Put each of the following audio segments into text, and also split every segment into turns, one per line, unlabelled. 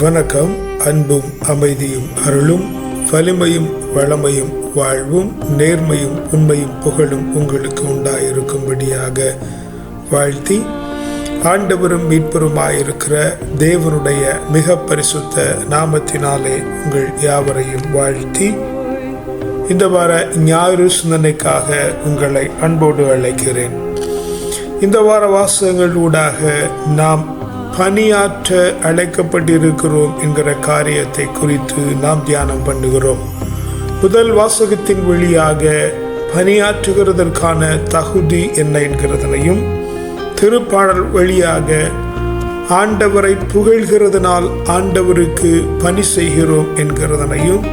வணக்கம் அன்பும் அமைதியும் அருளும் வலிமையும் வளமையும் வாழ்வும் நேர்மையும் உண்மையும் புகழும் உங்களுக்கு உண்டாயிருக்கும்படியாக வாழ்த்தி ஆண்டவரும் மீட்பருமாயிருக்கிற தேவனுடைய மிக பரிசுத்த நாமத்தினாலே உங்கள் யாவரையும் வாழ்த்தி இந்த வார ஞாயிறு சிந்தனைக்காக உங்களை அன்போடு அழைக்கிறேன். இந்த வார வாசகங்கள் ஊடாக நாம் பணியாற்ற அழைக்கப்பட்டிருக்கிறோம் என்கிற காரியத்தை குறித்து நாம் தியானம் பண்ணுகிறோம். முதல் வாசகத்தின் வழியாக பணியாற்றுகிறதற்கான தகுதி என்ன என்கிறதனையும் திருப்பாடல் வழியாக ஆண்டவரை புகழ்கிறதுனால் ஆண்டவருக்கு பணி செய்கிறோம் என்கிறதனையும்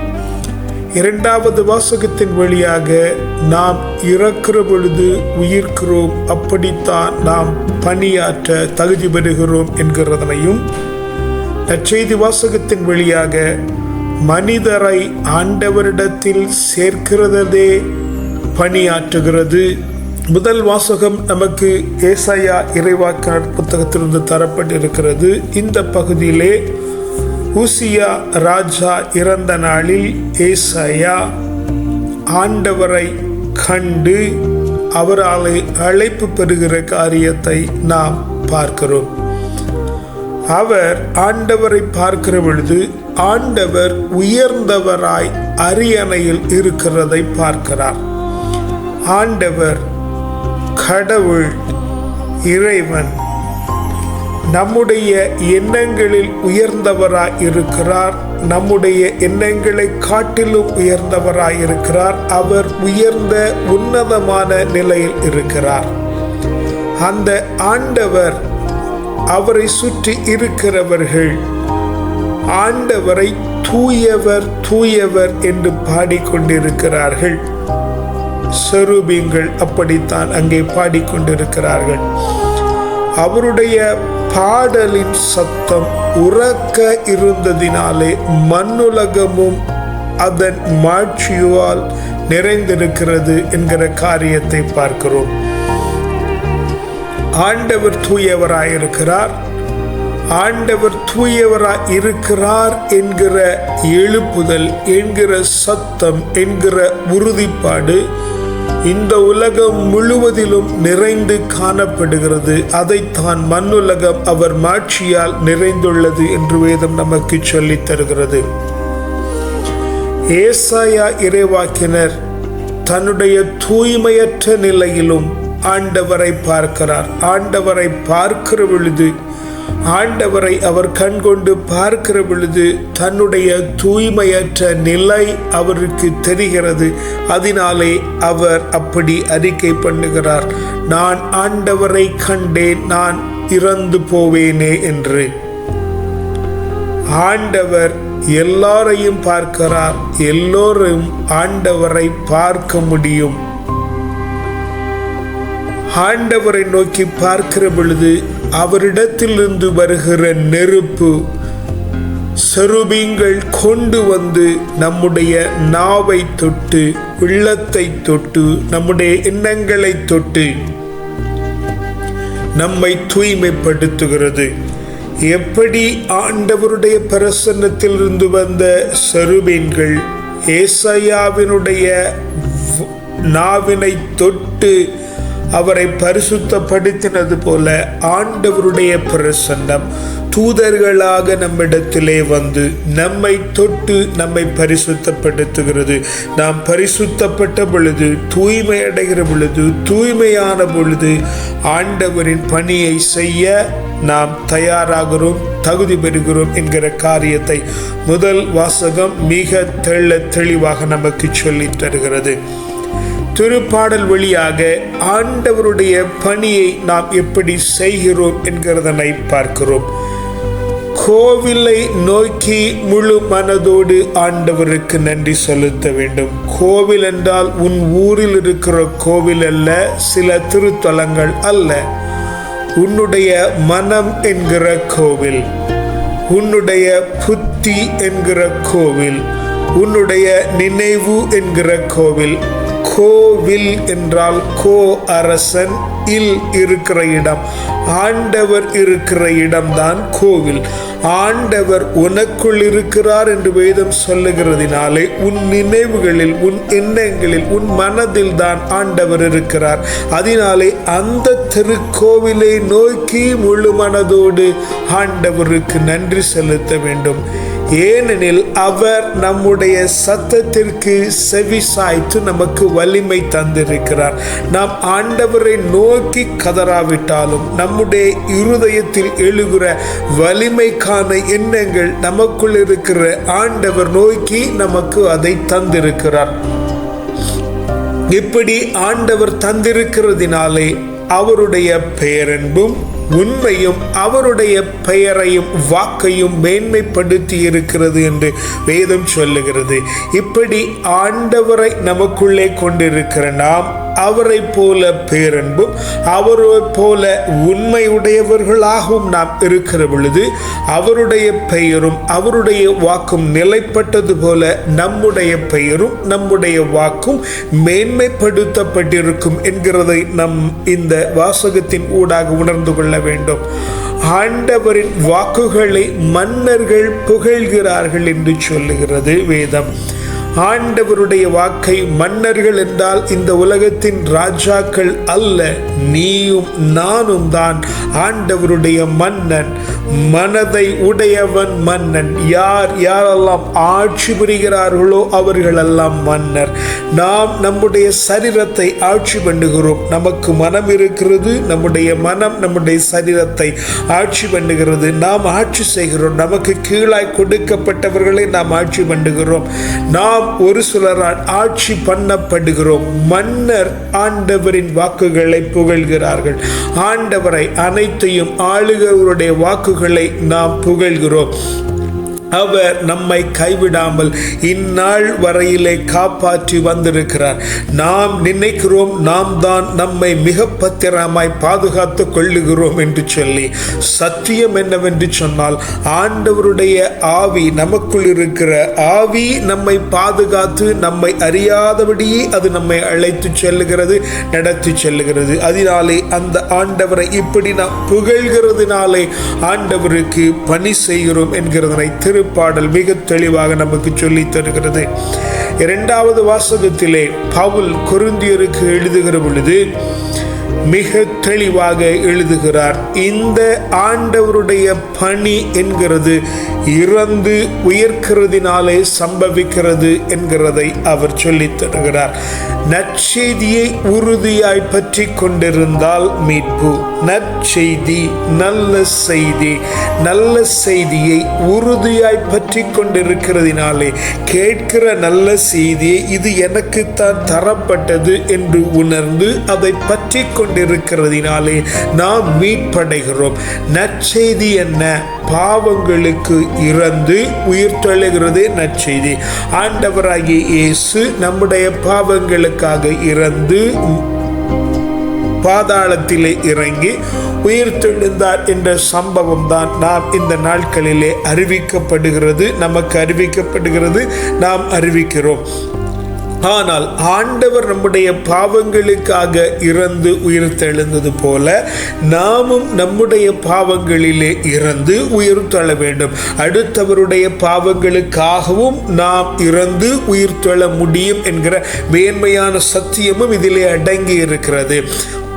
இரண்டாவது வாசகத்தின் வழியாக நாம் இறக்கிற பொழுது உயிர்க்கிறோம். அப்படித்தான் நாம் பணியாற்ற தகுதி பெறுகிறோம் என்கிறதனையும் நற்செய்தி வாசகத்தின் வழியாக மனிதரை ஆண்டவரிடத்தில் சேர்க்கிறதே பணியாற்றுகிறது. முதல் வாசகம் நமக்கு ஏசையா இறைவாக்கர் புத்தகத்திலிருந்து தரப்பட்டிருக்கிறது. இந்த பகுதியிலே ஊசியா ராஜா இறந்த நாளில் ஏசாயா ஆண்டவரை கண்டு அவரால் அழைப்பு பெறுகிற காரியத்தை நாம் பார்க்கிறோம். அவர் ஆண்டவரை பார்க்கிற பொழுது ஆண்டவர் உயர்ந்தவராய் அரியணையில் இருக்கிறதை பார்க்கிறார். ஆண்டவர் கடவுள் இறைவன் நம்முடைய எண்ணங்களில் உயர்ந்தவராய் இருக்கிறார் நம்முடைய எண்ணங்களை காட்டிலும் உயர்ந்தவராய் இருக்கிறார் அவர் உயர்ந்த உன்னதமான நிலையில் இருக்கிறார். அந்த ஆண்டவர் அவரை சுற்றி இருக்கிறவர்கள் ஆண்டவரை தூயவர் தூயவர் என்று பாடிக்கொண்டிருக்கிறார்கள். செருபீங்கள் அப்படித்தான் அங்கே பாடிக்கொண்டிருக்கிறார்கள். அவருடைய பாடலின் சத்தம் உறக்க இருந்ததினாலே மண்ணுலகமும் அதன் மாட்சியால் நிறைந்திருக்கிறது என்கிற காரியத்தை பார்க்கிறோம். ஆண்டவர் தூயவராயிருக்கிறார். ஆண்டவர் தூயவராய் இருக்கிறார் என்கிற எழுப்புதல் என்கிற சத்தம் என்கிற உறுதிப்பாடு இந்த உலகம் முழுவதிலும் நிறைந்து காணப்படுகிறது. அதைத்தான் மண்ணுலகம் அவர் மாட்சியால் நிறைந்துள்ளது என்று வேதம் நமக்கு சொல்லித் தருகிறது. ஏசாயா இறைவாக்கினர் தன்னுடைய தூய்மையற்ற நிலையிலும் ஆண்டவரை பார்க்கிறார். ஆண்டவரை பார்க்கிற பொழுது ஆண்டவரை அவர் கண் கொண்டு பார்க்கிற பொழுது தன்னுடைய தூய்மையற்ற நிலை அவருக்கு தெரிகிறது. அதனாலே அவர் அப்படி அறிக்கை பண்ணுகிறார். நான் ஆண்டவரை கண்டேன் நான் இறந்து போவேனே என்று. ஆண்டவர் எல்லாரையும் பார்க்கிறார். எல்லோரும் ஆண்டவரை பார்க்க முடியும். ஆண்டவரை நோக்கி பார்க்கிற பொழுது அவரிடத்திலிருந்து வருகிற நெருப்பு செருபீங்கள் கொண்டு வந்து நம்முடைய நாவை தொட்டு உள்ளத்தை தொட்டு நம்முடைய எண்ணங்களை தொட்டு நம்மை தூய்மைப்படுத்துகிறது. எப்படி ஆண்டவருடைய பிரசன்னத்திலிருந்து வந்த செருபீன்கள் ஏசையாவினுடைய நாவினை தொட்டு அவரை பரிசுத்தப்படுத்தினது போல ஆண்டவருடைய பிரசன்னம் தூதர்களாக நம்மிடத்திலே வந்து நம்மை தொட்டு நம்மை பரிசுத்தப்படுத்துகிறது. நாம் பரிசுத்தப்பட்ட பொழுது தூய்மை அடைகிற பொழுது தூய்மையான பொழுது ஆண்டவரின் பணியை செய்ய நாம் தயாராகிறோம் தகுதி பெறுகிறோம் என்கிற காரியத்தை முதல் வாசகம் மிக தெள்ள தெளிவாக நமக்கு சொல்லி தருகிறது. திருப்பாடல் வழியாக ஆண்டவருடைய பணியை நாம் எப்படி செய்கிறோம் என்கிறதனை பார்க்கிறோம். கோவிலை நோக்கி முழு மனதோடு ஆண்டவருக்கு நன்றி செலுத்த வேண்டும். கோவில் என்றால் உன் ஊரில் இருக்கிற கோவில் அல்ல சில திருத்தலங்கள் அல்ல. உன்னுடைய மனம் என்கிற கோவில் உன்னுடைய புத்தி என்கிற கோவில் உன்னுடைய நினைவு என்கிற கோவில் கோவில் என்றால் கோ அரசன் இல் இருக்கிற இடம். ஆண்டவர் இருக்கிற இடம்தான் கோவில். ஆண்டவர் உனக்குள் இருக்கிறார் என்று வேதம் சொல்லுகிறதினாலே உன் நினைவுகளில் உன் எண்ணங்களில் உன் மனதில் தான் ஆண்டவர் இருக்கிறார். அதனாலே அந்த திருக்கோவிலை நோக்கி முழு மனதோடு ஆண்டவருக்கு நன்றி செலுத்த வேண்டும். ஏனெனில் அவர் நம்முடைய சத்தத்திற்கு செவி சாய்த்து நமக்கு வலிமை தந்திருக்கிறார். நாம் ஆண்டவரை நோக்கி கதறாவிட்டாலும் நம்முடைய இருதயத்தில் எழுகிற வலிமைக்கான எண்ணங்கள் நமக்குள் இருக்கிற ஆண்டவர் நோக்கி நமக்கு அதை தந்திருக்கிறார். இப்படி ஆண்டவர் தந்திருக்கிறதினாலே அவருடைய பேரன்பும் உண்மையும் அவருடைய பெயரையும் வாக்கையும் மேன்மைப்படுத்தி இருக்கிறது என்று வேதம் சொல்லுகிறது. இப்படி ஆண்டவரை நமக்குள்ளே கொண்டிருக்கிற நாம் அவரை போல பேரன்பும் அவரை போல உண்மையுடையவர்களாகவும் நாம் இருக்கிற பொழுது அவருடைய பெயரும் அவருடைய வாக்கும் நிலைப்பட்டது போல நம்முடைய பெயரும் நம்முடைய வாக்கும் மேன்மைப்படுத்தப்பட்டிருக்கும் என்கிறதை நம் இந்த வாசகத்தின் ஊடாக உணர்ந்து கொள்ள வேண்டும். ஆண்டவரின் வாக்குகளை மன்னர்கள் புகழ்கிறார்கள் என்று சொல்லுகிறது வேதம். ஆண்டவருடைய வாக்கை மன்னர்கள் என்றால் இந்த உலகத்தின் ராஜாக்கள் அல்ல நீயும் நானும் தான் ஆண்டவருடைய மன்னன். மனதை உடையவன் மன்னன். யார் யாரெல்லாம் ஆட்சி புரிகிறார்களோ அவர்களெல்லாம் மன்னர். நாம் நம்முடைய சரீரத்தை ஆட்சி பண்ணுகிறோம். நமக்கு மனம் இருக்கிறது நம்முடைய மனம் நம்முடைய சரீரத்தை ஆட்சி பண்ணுகிறது. நாம் ஆட்சி செய்கிறோம். நமக்கு கீழாய் கொடுக்கப்பட்டவர்களை நாம் ஆட்சி பண்ணுகிறோம். நாம் ஒரு சிலரால் ஆட்சி பண்ணப்படுகிறோம். மன்னர் ஆண்டவரின் வாக்குகளை புகழ்கிறார்கள். ஆண்டவரை அனைத்தையும் ஆளுகிறவருடைய வாக்குகளை நாம் புகழ்கிறோம். அவர் நம்மை கைவிடாமல் இந்நாள் வரையிலே காப்பாற்றி வந்திருக்கிறார். நாம் நினைக்கிறோம் நாம் தான் நம்மை மிக பத்திரமாய் பாதுகாத்து கொள்ளுகிறோம் என்று சொல்லி சத்தியம் என்னவென்று சொன்னால் ஆண்டவருடைய ஆவி நமக்குள் இருக்கிற ஆவி நம்மை பாதுகாத்து நம்மை அறியாதபடியே அது நம்மை அழைத்து செல்லுகிறது நடத்தி செல்லுகிறது. அதனாலே அந்த ஆண்டவரை இப்படி நாம் புகழ்கிறதுனாலே ஆண்டவருக்கு பணி செய்கிறோம் என்கிறதனை திரு திருப்பாடல் மிக தெளிவாக நமக்கு சொல்லி தருகிறது. இரண்டாவது வாசகத்திலே பவுல் கொருந்தியருக்கு எழுதுகிற பொழுது மிக தெளிவாக எழுதுகிறார். இந்த ஆண்டவருடைய பணி என்கிறது இறந்து உயர்க்கிறதினாலே சம்பவிக்கிறது என்கிறதை அவர் சொல்லித் தருகிறார். நற்செய்தியை உறுதியாய் பற்றி கொண்டிருந்தால் மீட்பு. நற்செய்தி நல்ல செய்தி. நல்ல செய்தியை உறுதியாய் பற்றி கொண்டிருக்கிறதினாலே கேட்கிற நல்ல செய்தியை இது எனக்குத்தான் தரப்பட்டது என்று உணர்ந்து அதை பற்றி கொண்டிருக்கிறதினாலே நாம் மீட்படைகிறோம். நற்செய்தி என்ன? பாவங்களுக்கு இறந்து உயிர் தொழுகிறதே நற்செய்தி. ஆண்டவராகிய இயேசு நம்முடைய பாவங்களுக்காக இறந்து பாதாளத்திலே இறங்கி உயிர் தெழுந்தார் என்ற சம்பவம் தான் நாம் இந்த நாட்களிலே அறிவிக்கப்படுகிறது. நமக்கு அறிவிக்கப்படுகிறது. நாம் அறிவிக்கிறோம். ஆனால் ஆண்டவர் நம்முடைய பாவங்களுக்காக இறந்து உயிர் தெழுந்தது போல நாமும் நம்முடைய பாவங்களிலே இறந்து உயிர் தொழ வேண்டும். அடுத்தவருடைய பாவங்களுக்காகவும் நாம் இறந்து உயிர் முடியும் என்கிற மேன்மையான சத்தியமும் இதிலே அடங்கி இருக்கிறது.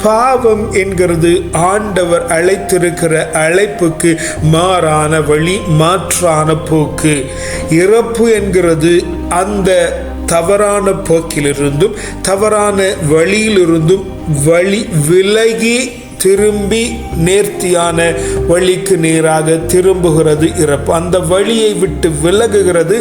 பாவம் என்கிறது ஆண்டவர் அழைத்திருக்கிற அழைப்புக்கு மாறான வழி மாற்றான போக்கு. இறப்பு என்கிறது அந்த தவறான போக்கிலிருந்தும் தவறான வழியிலிருந்தும் வழி விலகி திரும்பி நேர்த்தியான வழிக்கு நேராக திரும்புகிறது இறப்பு. அந்த வழியை விட்டு விலகுகிறது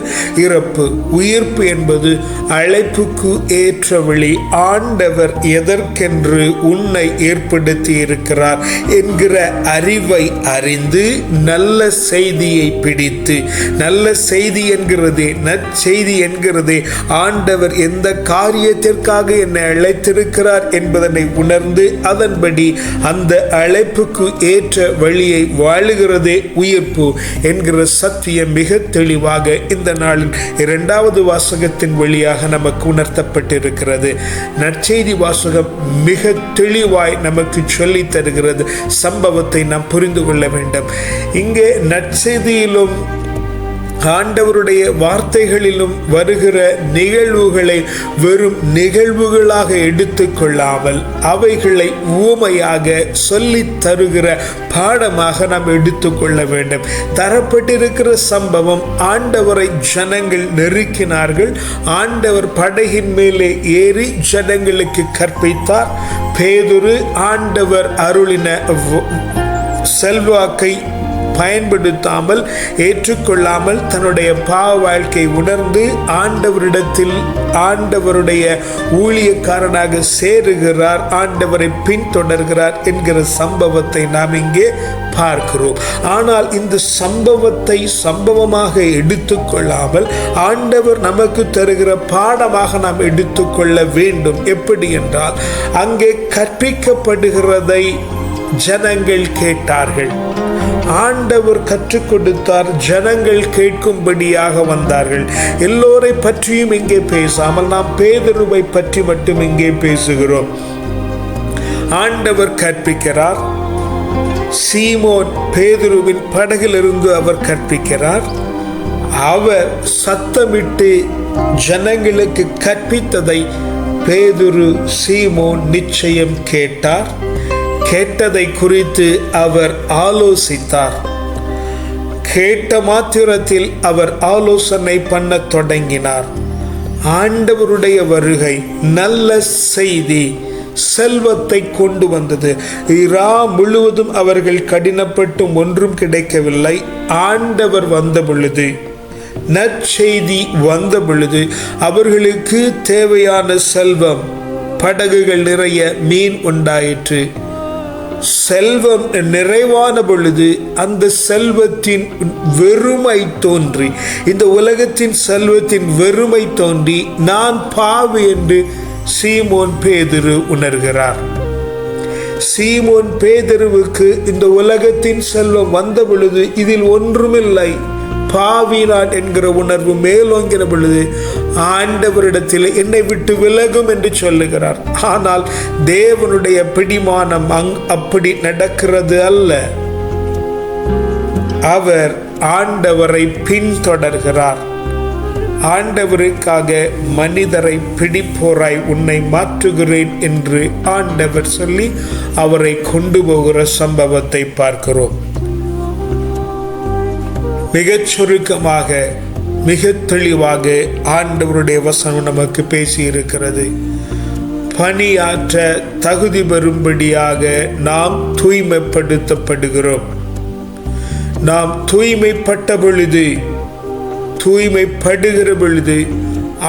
இறப்பு. உயிர்ப்பு என்பது அழைப்புக்கு ஏற்ற வழி. ஆண்டவர் எதற்கென்று உன்னை ஏற்படுத்தி இருக்கிறார் என்கிற அறிவை அறிந்து நல்ல செய்தியை பிடித்து நல்ல செய்தி என்கிறதே நற்செய்தி என்கிறதே ஆண்டவர் எந்த காரியத்திற்காக என்னை அழைத்திருக்கிறார் என்பதனை உணர்ந்து அதன்படி அந்த அந்த அழைப்புக்கு ஏற்ற வழியை வாழுகிறதே உயிர்ப்பு என்கிற சத்தியம் மிக தெளிவாக இந்த நாளின் இரண்டாவது வாசகத்தின் வழியாக நமக்கு உணர்த்தப்பட்டிருக்கிறது. நற்செய்தி வாசகம் மிக தெளிவாய் நமக்கு சொல்லி தருகிறது. சம்பவத்தை நாம் புரிந்து கொள்ள வேண்டும். இங்கே நற்செய்தியிலும் ஆண்டவருடைய வார்த்தைகளிலும் வருகிற நிகழ்வுகளை வெறும் நிகழ்வுகளாக எடுத்துக்கொள்ளாமல் அவைகளை ஊமையாக சொல்லி தருகிற பாடமாக நாம் எடுத்துக்கொள்ள வேண்டும். தரப்பட்டிருக்கிற சம்பவம் ஆண்டவரை ஜனங்கள் நெருக்கினார்கள். ஆண்டவர் படகின் மேலே ஏறி ஜனங்களுக்கு கற்பித்தார். பேதுரு ஆண்டவர் அருளின செல்வாக்கை பயன்படுத்தாமல் ஏற்றுக்கொள்ளாமல் தன்னுடைய பாவ வாழ்க்கை உணர்ந்து ஆண்டவரிடத்தில் ஆண்டவருடைய ஊழியக்காரனாக சேருகிறார் ஆண்டவரை பின்தொடர்கிறார் என்கிற சம்பவத்தை நாம் இங்கே பார்க்கிறோம். ஆனால் இந்த சம்பவத்தை சம்பவமாக எடுத்துக்கொள்ளாமல் ஆண்டவர் நமக்கு தருகிற பாடமாக நாம் எடுத்துக்கொள்ள வேண்டும். எப்படி என்றால் அங்கே கற்பிக்கப்படுகிறதை ஜனங்கள் கேட்டார்கள். ஆண்டவர் கற்றுக் கொடுத்தார். ஜனங்கள் கேட்கும்படியாக வந்தார்கள். எல்லோரை பற்றியும் இங்கே பேசாமல் நாம் பேதருவை பற்றி மட்டும் இங்கே பேசுகிறோம். ஆண்டவர் கற்பிக்கிறார். சீமோன் பேதுருவின் படகிலிருந்து அவர் கற்பிக்கிறார். அவர் சத்தமிட்டு ஜனங்களுக்கு கற்பித்ததை பேதுரு சீமோன் நிச்சயம் கேட்டார். கேட்டதை குறித்து அவர் ஆலோசித்தார். கேட்ட மாத்திரத்தில் அவர் ஆலோசனை பண்ண தொடங்கினார். ஆண்டவருடைய வருகை நல்ல செய்தி செல்வத்தை கொண்டு வந்தது. இரா முழுவதும் அவர்கள் கடினப்பட்டும் ஒன்றும் கிடைக்கவில்லை. ஆண்டவர் வந்த பொழுது நற்செய்தி வந்த பொழுது அவர்களுக்கு தேவையான செல்வம் படகுகள் நிறைய மீன் உண்டாயிற்று. செல்வம் நிறைவான பொழுது அந்த செல்வத்தின் வெறுமை தோன்றி இந்த உலகத்தின் செல்வத்தின் வெறுமை தோன்றி நான் பாவி என்று சீமோன் பேதிரு உணர்கிறார். சீமோன் பேதருவுக்கு இந்த உலகத்தின் செல்வம் வந்த பொழுது இதில் ஒன்றுமில்லை. பாவினான் என்கிற உணர்வு மேலோங்கிற பொழுது ஆண்டவரிடத்தில் என்னை விட்டு விலகும் என்று சொல்லுகிறார். ஆனால் தேவனுடைய பிடிமானம் அங் அப்படி நடக்கிறது அல்ல. அவர் ஆண்டவரை பின்தொடர்கிறார். ஆண்டவருக்காக மனிதரை பிடிப்போராய் உன்னை மாற்றுகிறேன் என்று ஆண்டவர் சொல்லி அவரை கொண்டு போகிற சம்பவத்தை பார்க்கிறோம். மிகச் சுருக்கமாக மிக தெளிவாக ஆண்டவருடைய வசனம் நமக்கு பேசியிருக்கிறது. பணியாற்ற தகுதி பெறும்படியாக நாம் தூய்மைப்படுத்தப்படுகிறோம். நாம் தூய்மைப்பட்ட பொழுது தூய்மைப்படுகிற பொழுது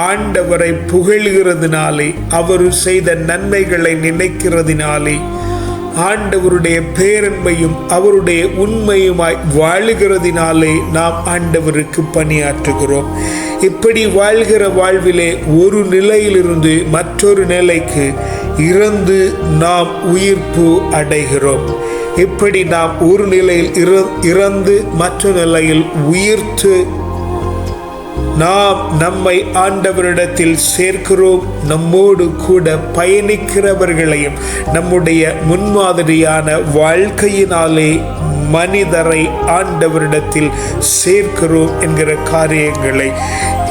ஆண்டவரை புகழ்கிறதுனாலே அவர் செய்த நன்மைகளை நினைக்கிறதுனாலே ஆண்டவருடைய பேரன்பையும் அவருடைய உண்மையுமாய் வாழுகிறதினாலே நாம் ஆண்டவருக்கு பணியாற்றுகிறோம். இப்படி வாழ்கிற வாழ்விலே ஒரு நிலையிலிருந்து மற்றொரு நிலைக்கு இறந்து நாம் உயிர்ப்பு அடைகிறோம். இப்படி நாம் ஒரு நிலையில் இறந்து மற்ற நிலையில் உயிர்த்து நாம் நம்மை ஆண்டவரிடத்தில் சேர்க்கிறோம். நம்மோடு கூட பயணிக்கிறவர்களையும் நம்முடைய முன்மாதிரியான வாழ்க்கையினாலே மனிதரை ஆண்டவரிடத்தில் சேர்க்கிறோம் என்கிற காரியங்களை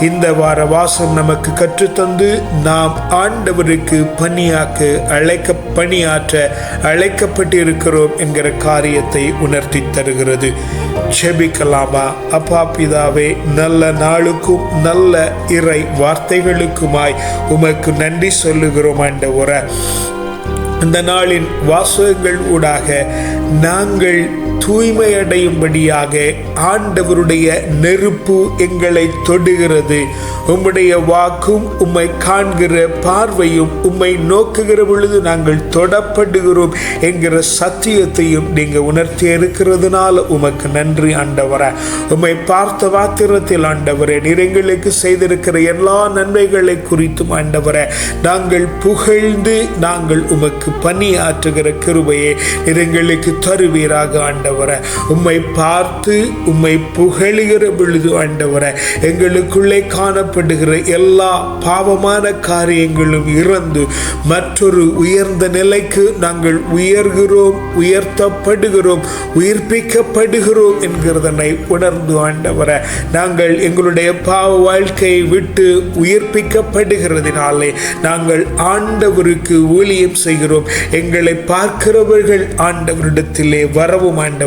இந்த வார வாசம் நமக்கு கற்றுத்தந்து நாம் ஆண்டவருக்கு பணியாக்க அழைக்க பணியாற்ற அழைக்கப்பட்டிருக்கிறோம் என்கிற காரியத்தை உணர்த்தி தருகிறது. செபிக்கலாமா அப்பா பிதாவே நல்ல நாளுக்கும் நல்ல இறை வார்த்தைகளுக்குமாய் உமக்கு நன்றி சொல்லுகிறோம் ஆண்டவர. இந்த நாளின் வாசகங்கள் ஊடாக நாங்கள் தூய்மையடையும்படியாக ஆண்டவருடைய நெருப்பு எங்களை தொடுகிறது. உம்முடைய வாக்கும் உம்மை காண்கிற பார்வையும் உம்மை நோக்குகிற பொழுது நாங்கள் தொடப்படுகிறோம் என்கிற சத்தியத்தையும் நீங்க உணர்த்தி இருக்கிறதுனால உமக்கு நன்றி ஆண்டவர. உம்மை பார்த்த வாத்திரத்தில் ஆண்டவரே நிறங்களுக்கு செய்திருக்கிற எல்லா நன்மைகளை குறித்தும் ஆண்டவரே நாங்கள் புகழ்ந்து நாங்கள் உமக்கு பணியாற்றுகிற கிருபையை நிறங்களுக்கு தருவீராக ஆண்டவர். உம்மை பார்த்து உம்மை புகழுகிற பொழுது ஆண்டவரை எங்களுக்குள்ளே காணப்படுகிற எல்லா பாவமான காரியங்களும் இறந்து மற்றொரு உயர்ந்த நிலைக்கு நாங்கள் உயர்கிறோம் உயர்த்தப்படுகிறோம் உயிர்ப்பிக்கப்படுகிறோம் என்கிறதனை உணர்ந்து ஆண்டவரை நாங்கள் எங்களுடைய பாவ வாழ்க்கையை விட்டு உயிர்ப்பிக்கப்படுகிறதுனாலே நாங்கள் ஆண்டவருக்கு ஊழியம் செய்கிறோம். எங்களை பார்க்கிறவர்கள் ஆண்டவரிடத்திலே வரவும் ஆண்டவரை.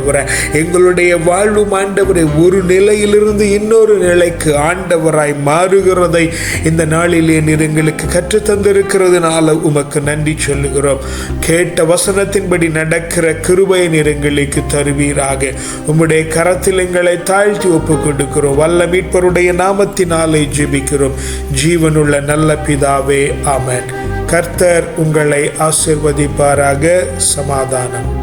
எங்களுடைய வாழ்வும் ஆண்டவரை ஒரு நிலையிலிருந்து இன்னொரு நிலைக்கு ஆண்டவராய் மாறுகிறதை இந்த நாளிலே நீர் எங்களுக்கு கற்றுத்தந்திருக்கிறதுனால உமக்கு நன்றி சொல்லுகிறோம். கேட்ட வசனத்தின்படி நடக்கிற கிருபை நீர் எங்களுக்கு தருவீராக. உம்முடைய கரத்தில் எங்களை தாழ்த்தி ஒப்புக் கொடுக்கிறோம் வல்ல மீட்பருடைய நாமத்தினாலே ஜெபிக்கிறோம். ஜீவனுள்ள நல்ல பிதாவே ஆமன். கர்த்தர் உங்களை ஆசிர்வதிப்பாராக. சமாதானம்.